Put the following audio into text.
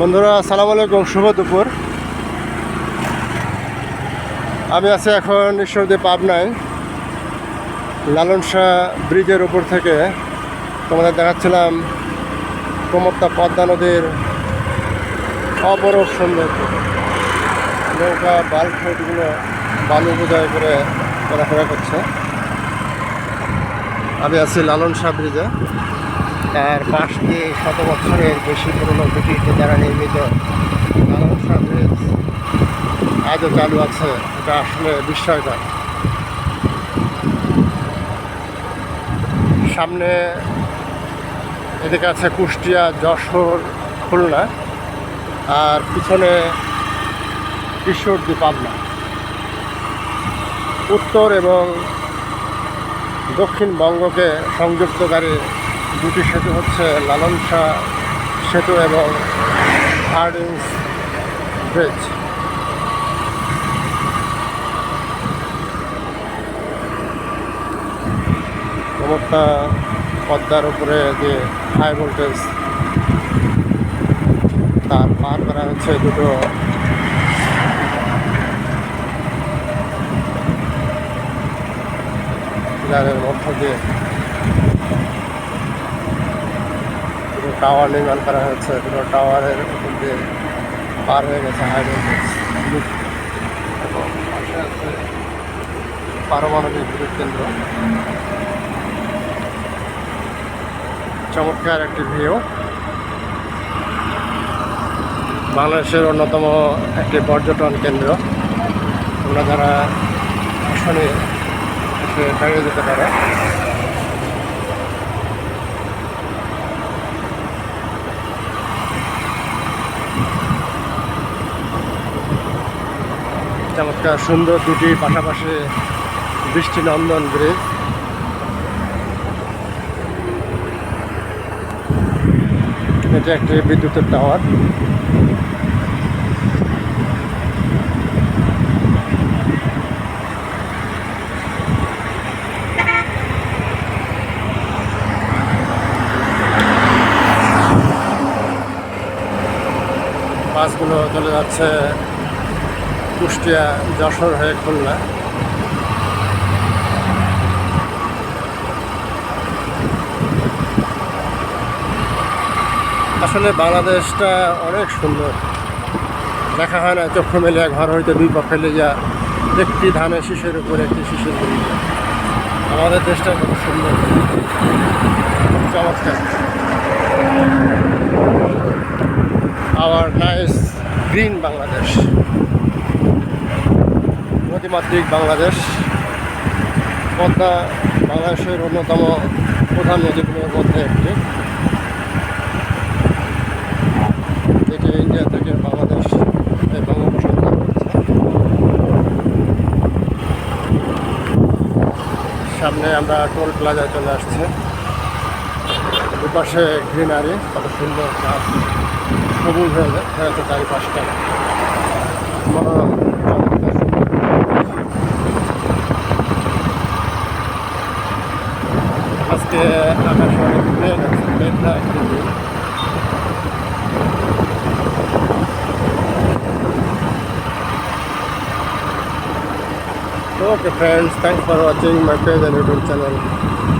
বন্ধুরা, আসসালামু আলাইকুম, শুভ দুপুর। আমি আছি এখন ঈশ্বরদী পাবনায়। লালন শাহ ব্রিজের উপর থেকে তোমাদের দেখাচ্ছিলাম প্রমত্তা পদ্মা নদীর অপরূপ সৌন্দর্য। নৌকা বাল্টগুলো বালু বোঝাই করে চলাফেরা করছে। আমি আছি লালন শাহ ব্রিজে। তার পাশ দিয়ে শত বছরের বেশি পুরনো ব্রিটিশদের দ্বারা নির্মিত আজও চালু আছে, এটা আসলে বিস্ময়কর। সামনে এদিকে আছে কুষ্টিয়া যশোর খুলনা, আর পিছনে ঈশ্বরদী পাবনা। উত্তর এবং দক্ষিণবঙ্গকে সংযুক্তকারী দুটি সেতু হচ্ছে লালন শাহ সেতু এবং হার্ডিংস ব্রিজ। প্রমত্তা পদ্মার উপরে যে হাই ভোল্টেজ তার পার করা হচ্ছে দুটো। মধ্য দিয়ে টাওয়ার নির্মাণ করা হয়েছে দুটো টাওয়ারের উপর দিয়ে পার হয়ে গেছে হাই ভোল্টেজ এবং পারমাণবিক বিদ্যুৎ কেন্দ্র চমৎকার একটি ভিউ বাংলাদেশের অন্যতম একটি পর্যটন কেন্দ্র। তোমরা যারা আসলে এসে যেতে পারো। চমৎকার সুন্দর দুটি পাশাপাশি বৃষ্টিনন্দন ব্রিজ। এটা একটি বিদ্যুতের টাওয়ার। বাসগুলো চলে যাচ্ছে। কুষ্টিয়া যশোর হয়ে খুলনা। আসলে বাংলাদেশটা অনেক সুন্দর। দেখা হয় না, চক্ষু মেলিয়া ঘর হইতে দুই পক্ষে লিয়া একটি ধানের শিশের উপর একটি শিশের আমাদের দেশটা খুব সুন্দর। চমৎকার। আওয়ার নাইস গ্রিন বাংলাদেশ নদীমাতৃক বাংলাদেশ, পদ্মা বাংলাদেশের অন্যতম প্রধান নদীগুলোর মধ্যে একটি। থেকে ইন্ডিয়া থেকে বাংলাদেশ এই সামনে আমরা টোল প্লাজায় চলে আসছি। দুপাশে গ্রিনারি, কত সুন্দর গাছ। সবুজ হয়ে যায় চারিপাশটা। আজকে আকাশে অনেক মেঘ আছে মেঘটা একটু দূর। Okay friends, thanks for watching my page and YouTube channel.